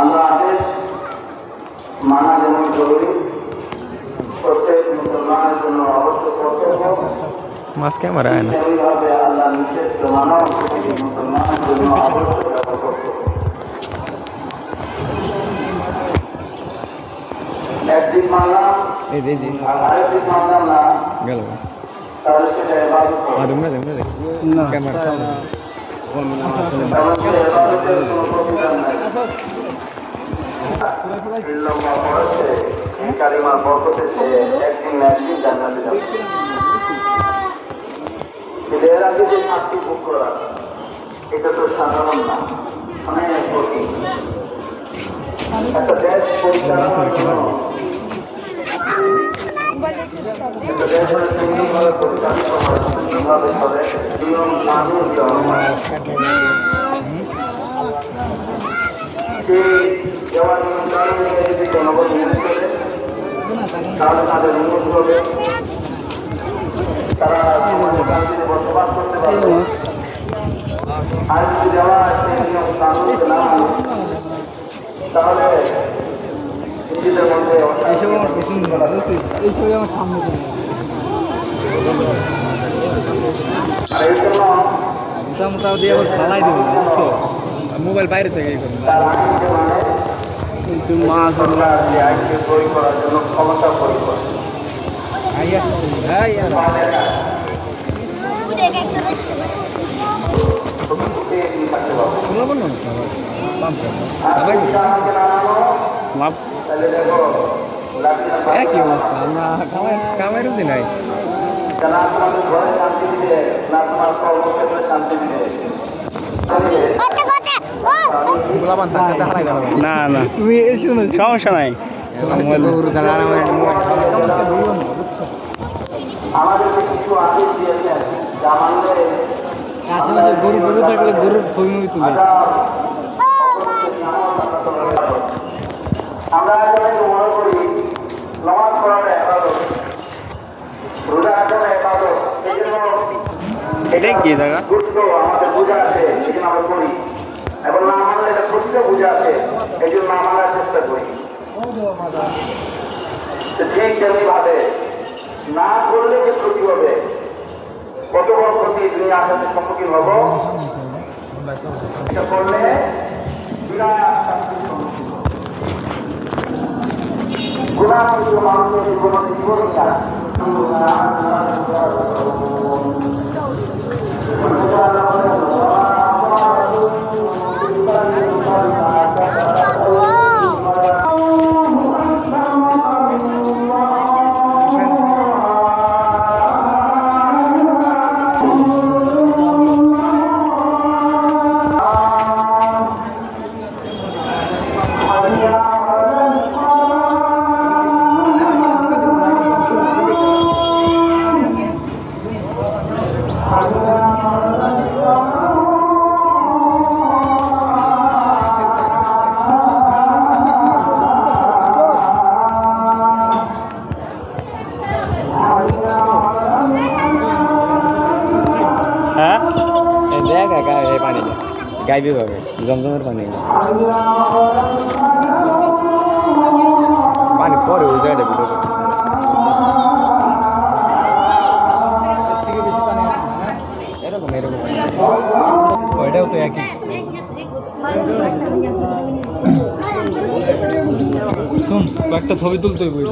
আল্লাহ আদেশ মানা যেমন জরুরি প্রত্যেক মুসলমানের জন্য অবশ্য কর্তব্য মাছ ক্যামেরা আয় না তেমনিভাবে আল্লাহ নিষেধ মানব প্রতিটি মুসলমানের জন্য অবশ্য কর্তব্য একদিন মানলাম এই যে জি আর আরেকদিন মানলাম না গেল তাহলে সেটা এবাদত হবে। আর রুমে রুমে ক্যামেরা কালিমার বরকতে সে একদিন একদিন আগে যে শাস্তি ভোগ করা, এটা তো সাধারণ অনেক কঠিন একটা দেশ পরিচালনার জন্য একটা দেশের পরিচালিত সুন্দরভাবে চলে তাহলে উন্নতি হবে তারা শান্তিতে বসবাস করতে পারবে আর যদি দেওয়া সেই নিয়ম কানুন না তাহলে এই ছবি আমার সামনে আর এই জন্য মোটা দিয়ে আবার ফালাই দেবো বুঝছ? মোবাইল বাইরে থেকে মাছ করার জন্য ক্ষমতা একই অবস্থা আমরা কামাই কামাই রুচি নাই। না তোমাদের ঘরে শান্তি দিবে, না তোমার কর্মক্ষেত্রে শান্তি দিবে। থাকতে হারাই গেল না না। তুমি এসো সমস্যা নাই। আমাদেরকে কিছু আদেশ দিয়েছেন যা মানলে আশেপাশে গরু গরু থাকলে গরুর ছবি মুভি তুলে। আমরা মনে করি নামাজ পড়াটা এবাদত রোজা রাখাটা এবাদত এই জন্য এটাই কি জায়গা আমাদের বোঝা আছে আমরা করি এখন না মানলে এটা সত্য বোঝা আছে, এই জন্য না মানার চেষ্টা করি। ঠিক তেমনি ভাবে না করলে যে ক্ষতি হবে, কত বড় ক্ষতি দুনিয়া আসাতে সম্মুখীন হব? করলে হব। মানুষের জীবনে জীবনই গাইবি ভাবে, জমজমের পানি পানি পরে জায়গাটা ভিডিও করে এরকম। এরকম তো একই। শুন, কয়েকটা ছবি তুলতে হইব।